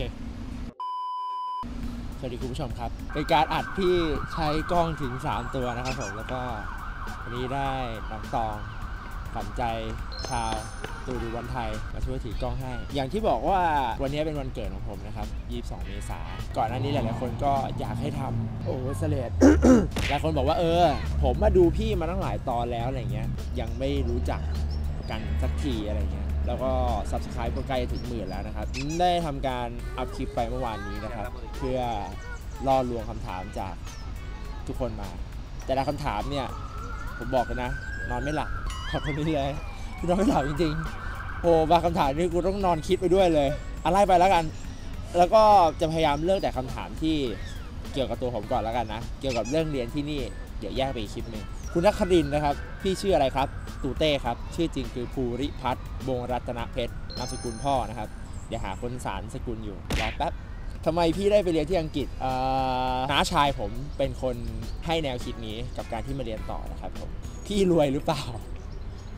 เคสวัสดีคุณผู้ชมครับเป็นการอัดที่ใช้กล้องถึง 3 ตัวนะครับผมแล้วก็วันนี้ได้น้องตองฝันใจชาวตูดูวันไทยมาช่วยถือกล้องให้ อย่างที่บอกว่าวันนี้เป็นวันเกิดของผมนะครับ 22 เมษาก่อนหน้านี้หลายๆคนก็อยากให้ทำโอ้เสเลดหลายคนบอกว่าเออ ผมมาดูพี่มาตั้งหลายตอนแล้วอะไรเงี้ยยังไม่รู้จักกันสักทีอะไรเงี้ยแล้วก็ subscribe ก็ใกล้ถึงหมื่นแล้วนะครับ ได้ทำการอัพคลิปไปเมื่อวานนี้นะครับ เพื่อล่อลวงคำถามจากทุกคนมา แต่ละคำถามเนี่ย ผมบอกกันนะ นอนไม่หลับขอบคนนี้เลยนอนไม่หลับจริงๆโอ้บางคำถามนี่กูต้องนอนคิดไปด้วยเลยอะไรไปแล้วกัน แล้วก็จะพยายามเลือกแต่คำถามที่เกี่ยวกับตัวผมก่อนแล้วกันนะ เกี่ยวกับเรื่องเรียนที่นี่ เดี๋ยวแยกไปอีกคลิปหนึ่ง คุณนักครินนะครับ พี่ชื่ออะไรครับ ตูเต้ครับ ชื่อจริงคือภูริพัฒน์วงศรัตนเพชร นามสกุลพ่อนะครับ เดี๋ยวหาคนสารสกุลอยู่ รอแป๊บทำไมพี่ได้ไปเรียนที่อังกฤษน้าชายผมเป็นคนให้แนวคิดนี้กับการที่มาเรียนต่อนะครับผม พี่รวยหรือเปล่า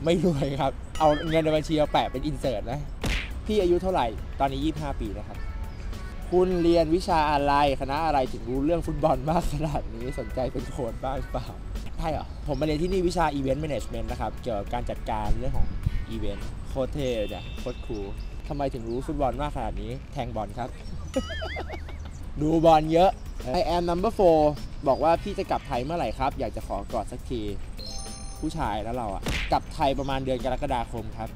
ไม่รวยครับ เอาเงินในบัญชีเอาแปะเป็นอินเสิร์ตนะ พี่อายุเท่าไหร่ ตอนนี้ 25 ปีนะครับ คุณเรียนวิชาอะไร คณะอะไรถึงรู้เรื่องฟุตบอลมากขนาดนี้ สนใจเป็นโค้ชบ้างเปล่า ใช่เหรอ ผมมาเรียนที่นี่วิชา Event Management นะครับ เกี่ยวกับการจัดการเรื่องของอีเวนต์โคตรเท่เนี่ยโคตรคูลทำไมถึงรู้ฟุตบอลมากขนาดนี้ แทงบอลครับ ดูบอลเยอะ I am number four บอกว่าพี่จะกลับไทยเมื่อไหร่ครับ อยากจะขอกอดสักที ผู้ชายแล้วเราอะกลับไทยประมาณเดือนกรกฎาคมครับ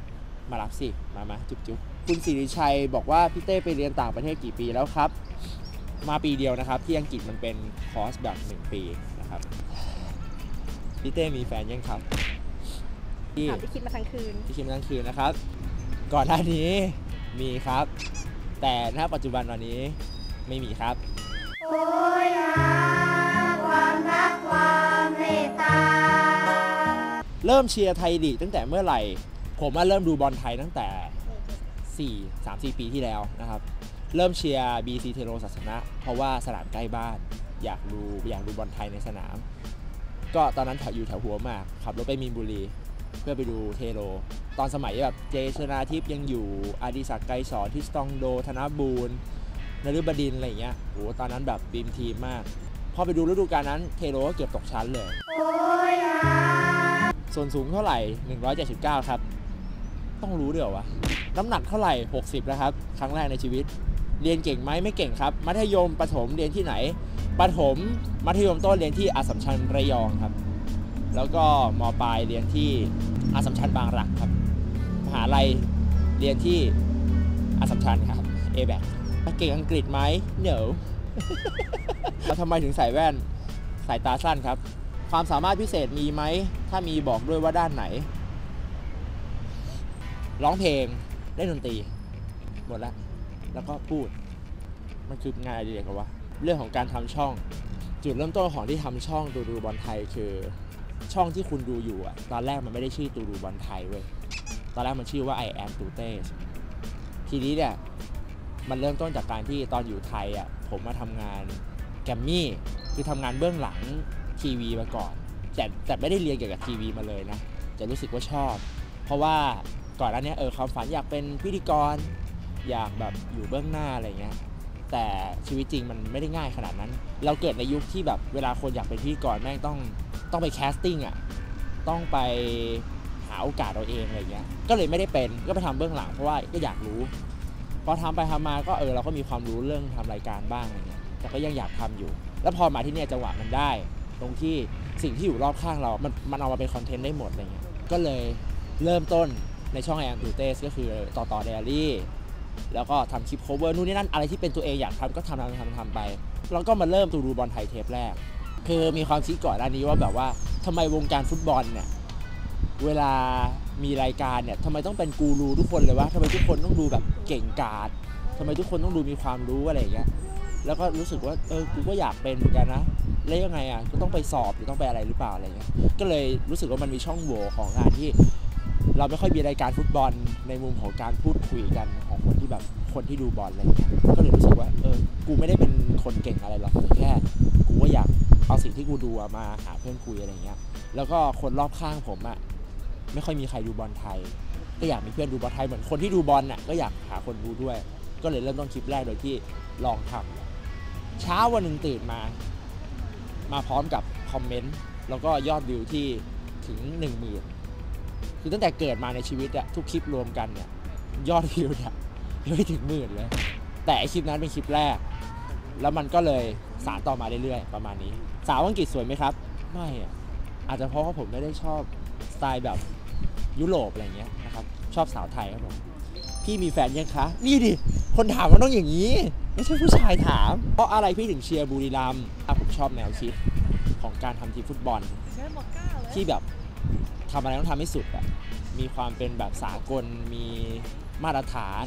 มารับสิ มามาจุ๊บจุ๊บคุณสิริชัยบอกว่าพี่เต้ไปเรียนต่างประเทศกี่ปีแล้วครับ มาปีเดียวนะครับ ที่อังกฤษมันเป็นคอร์สแบบ 1 ปีนะครับ พี่เต้มีแฟนยังครับที่ถามที่คิดมาทั้งคืนที่คิมกลางคืนนะครับ ก่อนหน้านี้มีครับ แต่ณปัจจุบันวันนี้ไม่มีครับโอยหาความรักความเมตตาเริ่มเชียร์ไทยลีกตั้งแต่เมื่อไหร่ ผมมาเริ่มดูบอลไทยตั้งแต่4 3 4 ปีที่แล้วนะครับ เริ่มเชียร์ BC เทโรศาสนะ เพราะว่าสนามใกล้บ้าน อยากดูอยากดูบอลไทยในสนาม ก็ตอนนั้นแถวอยู่แถวหัวมากขับรถไปมีนบุรี เพื่อไปดูเทโร ตอนสมัยแบบเจชนาทิพย์ยังอยู่อดิศักดิ์ไกรสอนทิสตองโดธนบูรณ์นฤบดินอะไรเงี้ยโหตอนนั้นแบบบีมทีมมาก พอไปดูฤดูกาลนั้นเทโรก็เกือบตกชั้นเลยส่วนสูงเท่าไหร่ 179 ครับ ต้องรู้เดี๋ยววะ น้ำหนักเท่าไหร่ 60 แล้วครับ ครั้งแรกในชีวิต เรียนเก่งไหมไม่เก่งครับ มัธยมประถมเรียนที่ไหนประถมมัธยมต้นเรียนที่อาสัมชัญระยองครับ แล้วก็มปลายเรียนที่อาสัมชัญบางรักครับมหาลัยเรียนที่อาสัมชัญครับ a b a c เก่งอังกฤษไหม no แล้วทำไมถึงใส่แว่นสายตาสั้นครับ ความสามารถพิเศษมีไหม ถ้ามีบอกด้วยว่าด้านไหน ร้องเพลงเล่นดนตรี หมดละ แล้วก็พูด มันคืองานอะไรเดียกวะเรื่องของการทำช่อง จุดเริ่มต้นของที่ทำช่องตูดูบอลไทยคือช่องที่คุณดูอยู่อะตอนแรกมันไม่ได้ชื่อตูดูบอลไทยเว้ยตอนแรกมันชื่อว่า I am ตูเต้ทีนี้เนี่ยมันเริ่มต้นจากการที่ตอนอยู่ไทยอะผมมาทำงานแกมมี่คือทำงานเบื้องหลังทีวีมาก่อน แต่แต่ไม่ได้เรียนเกี่ยวกับทีวีมาเลยนะ จะรู้สึกว่าชอบ เพราะว่าก่อนหน้านี้เออความฝันอยากเป็นพิธีกร อยากแบบอยู่เบื้องหน้าอะไรเงี้ยแต่ชีวิตจริงมันไม่ได้ง่ายขนาดนั้น เราเกิดในยุคที่แบบเวลาคนอยากเป็นพิธีกรแม่งต้องต้องไปแคสติ้งอะต้องไปหาโอกาสเราเองอะไรเงี้ยก็เลยไม่ได้เป็นก็ไปทำเบื้องหลังเพราะว่าก็อยากรู้พอทำไปทำมาก็เออเราก็มีความรู้เรื่องทำรายการบ้างอะไรเงี้ยแต่ก็ยังอยากทำอยู่ แล้วพอมาที่เนี่ยจังหวะมันได้ ตรงที่สิ่งที่อยู่รอบข้างเรา มันมันเอามาเป็นคอนเทนต์ได้หมดอะไรเงี้ยก็เลยเริ่มต้นในช่อง I am t u t e s ก็คือต่อต่อเดลี่ แล้วก็ทำคลิป cover นู่นนี่นั่นอะไรที่เป็นตัวเองอยากทำก็ทำทำทำทำไป แล้วก็มาเริ่มตูดูบอลไทยเทปแรก คือมีความคิดก่อนหน้านี้ว่าแบบว่าทำไมวงการฟุตบอลเนี่ยเวลามีรายการเนี่ยทำไมต้องเป็นกูรูทุกคนเลยวะทำไมทุกคนต้องดูแบบเก่งกาจทำไมทุกคนต้องดูมีความรู้อะไรอย่างเงี้ยแล้วก็รู้สึกว่าเออกูก็อยากเป็นเหมือนกันนะแล้วยังไงอะก็ต้องไปสอบหรือต้องไปอะไรหรือเปล่าอะไรเงี้ยก็เลยรู้สึกว่ามันมีช่องโหว่ของงานที่ เราไม่ค่อยมีรายการฟุตบอลในมุมของการพูดคุยกัน คนที่แบบคนที่ดูบอลอะไรเงี้ยก็เลยรู้สึกว่าเออกูไม่ได้เป็นคนเก่งอะไรหรอกแต่แค่ กูก็อยากเอาสิ่งที่กูดูมาหาเพื่อนคุยอะไรเงี้ยแล้วก็คนรอบข้างผมอะไม่ค่อยมีใครดูบอลไทย ก็อยากมีเพื่อนดูบอลไทยเหมือนคนที่ดูบอลน่ะก็อยากหาคนดูด้วย ก็เลยเริ่มต้นคลิปแรกโดยที่ลองทำเช้าวันหนึ่งตื่นมา มาพร้อมกับคอมเมนต์แล้วก็ยอดวิวที่ถึง1 0,000คือตั้งแต่เกิดมาในชีวิตอะทุกคลิปรวมกันเนี่ยยอดวิวเนี่ย ไม่ถึงหมื่นเลย แต่ไอคลิปนั้นเป็นคลิปแรก แล้วมันก็เลยสารต่อมาเรื่อยๆ ประมาณนี้ สาวอังกฤษสวยไหมครับ ไม่อะอาจจะเพราะว่าผมไม่ได้ชอบสไตล์แบบยุโรปอะไรเงี้ยนะครับ ชอบสาวไทยครับผม พี่มีแฟนยังคะ นี่ดิ คนถามมันต้องอย่างนี้ ไม่ใช่ผู้ชายถาม เพราะอะไรพี่ถึงเชียร์บุรีรัมย์อะผมชอบแนวคิดของการทำทีมฟุตบอล ที่แบบทำอะไรต้องทำให้สุดอะมีความเป็นแบบสากล มี มาตรฐาน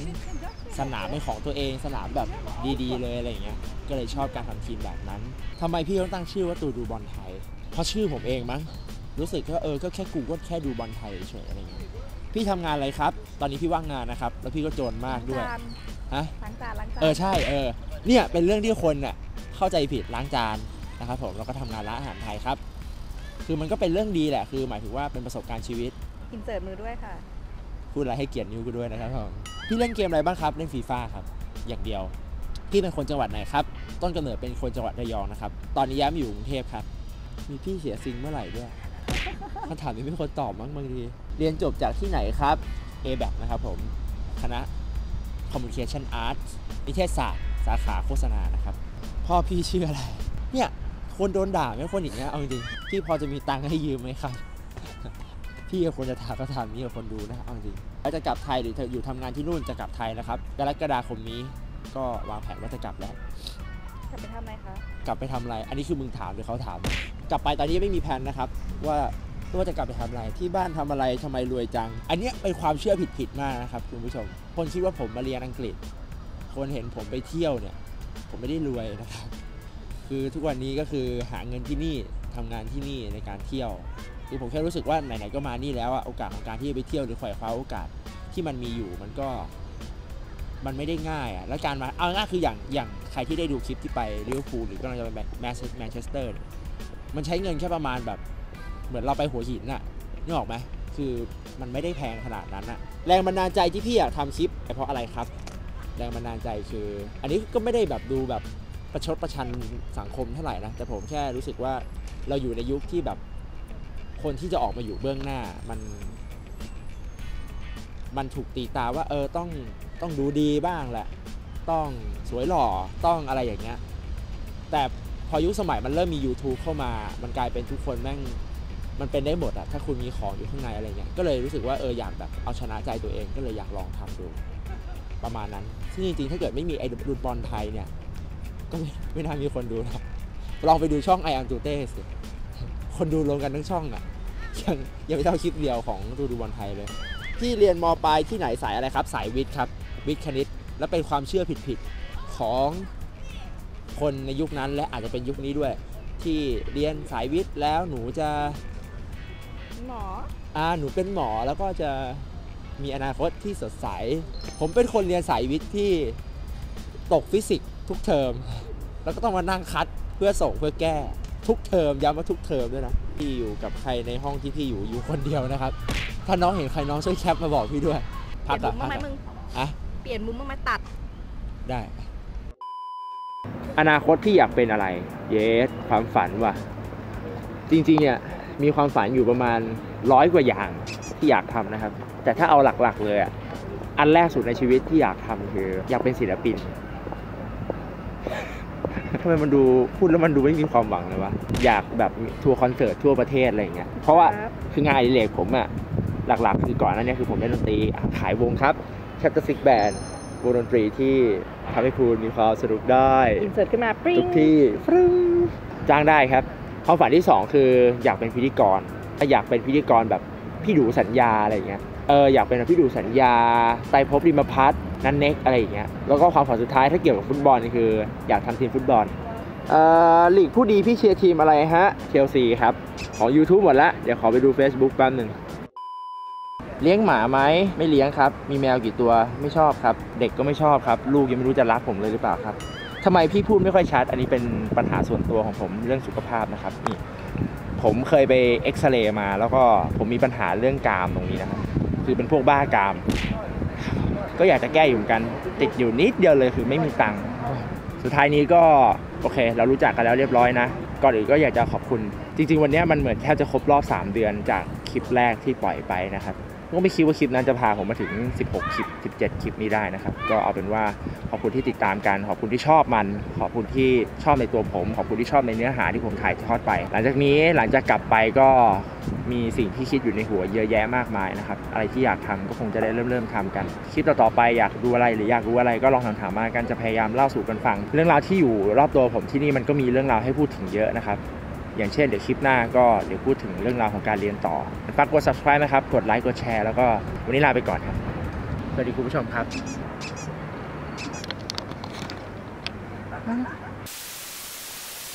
สนามเป็นของตัวเองสนามแบบดีๆ เลยอะไรอย่างเงี้ยก็เลยชอบการทำทีมแบบนั้นทำไมพี่ต้องตั้งชื่อว่าตูดูบอลไทย เพราะชื่อผมเองมั้งรู้สึกว่าเออก็แค่กูก็แค่ดูบอลไทยเฉยๆอะไรเงี้ยพี่ทำงานอะไรครับ ตอนนี้พี่ว่างงานนะครับ แล้วพี่ก็โจรมากด้วยฮะล้างจานล้างจานเออใช่เออเนี่ยเป็นเรื่องที่คนน่ะเข้าใจผิดล้างจานนะครับผมแล้วก็ทำงานร้านอาหารไทยครับ คือมันก็เป็นเรื่องดีแหละคือ หมายถึงว่าเป็นประสบการณ์ชีวิตอินเสิร์ตมือด้วยค่ะ พูดอะไรให้เกียรตินิวกูด้วยนะครับผมพี่เล่นเกมอะไรบ้างครับเล่นฟีฟ่าครับ อย่างเดียว พี่เป็นคนจังหวัดไหนครับ ต้นกำเนิดเป็นคนจังหวัดระยองนะครับ ตอนนี้ย้ายมาอยู่กรุงเทพครับ มีพี่เสียซิงเมื่อไหร่ด้วยคำถามนี้ไม่คนตอบมั้งบางทีเรียนจบจากที่ไหนครับ a b a c นะครับผม คณะ Communication Arts นิเทศศาสตร์ สาขาโฆษณานะครับ พ่อพี่ชื่ออะไร เนี่ย คนโดนด่าไม่คนอย่างเงี้ยเอาจริงพี่พอจะมีตังค์ให้ยืมไหมครับ พี่กับคนจะถามก็ถามนี้กับคนดูนะเอาจริงแล้วจะกลับไทยหรือเธออยู่ทำงานที่นู่นจะกลับไทยนะครับกรกฎาคมนี้ก็วางแผนว่าจะกลับแล้วจะไปทำอะไรคะ กลับไปทำอะไร อันนี้คือมึงถามหรือเขาถาม กลับไปตอนนี้ยังไม่มีแผนนะครับ ว่าว่าจะกลับไปทำอะไร ที่บ้านทำอะไรทำไมรวยจัง อันเนี้ยเป็นความเชื่อผิดๆมากนะครับคุณผู้ชม คนคิดว่าผมมาเรียนอังกฤษ คนเห็นผมไปเที่ยวเนี่ย ผมไม่ได้รวยนะครับ คือทุกวันนี้ก็คือหาเงินที่นี่ทำงานที่นี่ในการเที่ยว คือผมแค่รู้สึกว่าไหนๆก็มานี่แล้วอะโอกาสของการที่จะไปเที่ยวหรือไขว่คว้าโอกาสที่มันมีอยู่มันก็มันไม่ได้ง่ายอะแล้วการมาเอาง่ายคืออย่างอย่างใครที่ได้ดูคลิปที่ไปลิเวอร์พูลหรือกำลังจะไปแมนแมนเชสเตอร์มันใช้เงินแค่ประมาณแบบ เหมือนเราไปหัวหินน่ะนึกออกไหมคือมันไม่ได้แพงขนาดนั้นอะแรงบันดาลใจที่พี่อยากทำคลิปเพราะอะไรครับ แรงบันดาลใจคือ อันนี้ก็ไม่ได้แบบดูแบบประชดประชันสังคมเท่าไหร่นะแต่ผมแค่รู้สึกว่าเราอยู่ในยุคที่แบบ คนที่จะออกมาอยู่เบื้องหน้ามันมันถูกตีตาว่าเออต้องต้องดูดีบ้างแหละ ต้องสวยหล่อต้องอะไรอย่างเงี้ยแต่พอยุคสมัยมันเริ่มมี YouTube เข้ามา มันกลายเป็นทุกคนแม่งมันเป็นได้หมดอะถ้าคุณมีของอยู่ข้างในอะไรเงี้ยก็เลยรู้สึกว่าเอออยากแบบเอาชนะใจตัวเองก็เลยอยากลองทำดู ประมาณนั้น ซึ่งจริงๆถ้าเกิดไม่มีไอ้ดูบอลไทยเนี่ย ก็ไม่ไม่น่ามีคนดูนะลองไปดูช่องไออัมตูเต้สิ คนดูรวมกันทั้งช่องอะยังยังไม่เท่าคลิปเดียวของดูดูบอลไทยเลยที่เรียนมปลายที่ไหนสายอะไรครับ สายวิทย์ครับ วิทย์คณิต และเป็นความเชื่อผิดๆของคนในยุคนั้นและอาจจะเป็นยุคนี้ด้วย ที่เรียนสายวิทย์แล้วหนูจะหมออ่าหนูเป็นหมอแล้วก็จะมีอนาคตที่สดใส ผมเป็นคนเรียนสายวิทย์ที่ตกฟิสิกส์ทุกเทอม แล้วก็ต้องมานั่งคัดเพื่อส่งเพื่อแก้ ทุกเทอมย้ำว่าทุกเทอมด้วยนะพี่อยู่กับใครในห้องที่พี่อยู่อยู่คนเดียวนะครับ ถ้าน้องเห็นใครน้องช่วยแคปมาบอกพี่ด้วยเปพัลี่กยนมุอะมบ้างไหมพักมึอะงอะเปลี่ยนมุมบ้างไหมตัดได้ อนาคตที่อยากเป็นอะไร เยสความฝันว่ะ จริงๆเนี่ยมีความฝันอยู่ประมาณร้อยกว่าอย่างที่อยากทำนะครับ แต่ถ้าเอาหลักๆเลยอะอันแรกสุดในชีวิตที่อยากทำคือ อยากเป็นศิลปินทำ ไมมันดูพูดแล้วมันดูไม่มีความหวังเลยวะอยากแบบทัวร์คอนเสิร์ตทั่วประเทศอะไรอย่างเงี้ยเพราะว่าครับ คืองานอดิเรกผมอะหลักๆ คือก่อนหนั้นเนี่ยคือผมเล่นดนตรีอะขายวงครับ c h a p t e r Six Band วงดนตรีที่ทำให้คุณมีความสนุกได้ อินเสิร์ตขึ้นมาปริ้งทุกที่ฟรึ้งจ้างได้ครับความฝันที่สองคืออยากเป็นพิธีกรอยากเป็นพิธีกรแบบพี่ดูสัญญาอะไรอย่างเงี้ย เอออยากเป็นพี่ดูสัญญาไตรภพริมพัฒน์นันเน็กอะไรอย่างเงี้ยแล้วก็ความฝันสุดท้ายถ้าเกี่ยวกับฟุตบอลนี่คืออยากทำทีมฟุตบอลเอ่อลีกผู้ดีพี่เชียร์ทีมอะไรฮะเชลซีครับของ YouTube หมดละเดี๋ยวขอไปดู Facebook แป๊บหนึ่งเลี้ยงหมาไหมไม่เลี้ยงครับ มีแมวกี่ตัวไม่ชอบครับ เด็กก็ไม่ชอบครับ ลูกยังไม่รู้จะรักผมเลยหรือเปล่าครับทำไมพี่พูดไม่ค่อยชัด อันนี้เป็นปัญหาส่วนตัวของผมเรื่องสุขภาพนะครับนี่ผมเคยไปเอ็กซเรย์มา แล้วก็ผมมีปัญหาเรื่องกรามตรงนี้นะครับ คือเป็นพวกบ้ากาม ก็อยากจะแก้อยู่เหมือนกัน ติดอยู่นิดเดียวเลยคือไม่มีตังค์สุดท้ายนี้ก็โอเค เรารู้จักกันแล้วเรียบร้อยนะก่อนอื่นก็อยากจะขอบคุณ จริง ๆ วันนี้มันเหมือนแทบจะครบรอบ 3 เดือนจากคลิปแรกที่ปล่อยไปนะครับก็ไม่คิดว่าคลิปนั้นจะพาผมมาถึง 16 คลิป 17 คลิปนี้ได้นะครับ ก็เอาเป็นว่าขอบคุณที่ติดตามกัน ขอบคุณที่ชอบมัน ขอบคุณที่ชอบในตัวผม ขอบคุณที่ชอบในเนื้อหาที่ผมถ่ายทอดไป หลังจากนี้หลังจากกลับไปก็ มีสิ่งที่คิดอยู่ในหัวเยอะแยะมากมายนะครับ อะไรที่อยากทำก็คงจะได้เริ่มเริ่มทำกันคลิปต่อๆไปอยากดูอะไรหรืออยากรู้อะไรก็ลองถามถามๆมากันจะพยายามเล่าสู่กันฟัง เรื่องราวที่อยู่รอบตัวผมที่นี่มันก็มีเรื่องราวให้พูดถึงเยอะนะครับอย่างเช่นเดี๋ยวคลิปหน้าก็เดี๋ยวพูดถึงเรื่องราวของการเรียนต่อฝากกด subscribe นะครับ กดไลค์กดแชร์แล้วก็วันนี้ลาไปก่อนครับ สวัสดีคุณผู้ชมครับ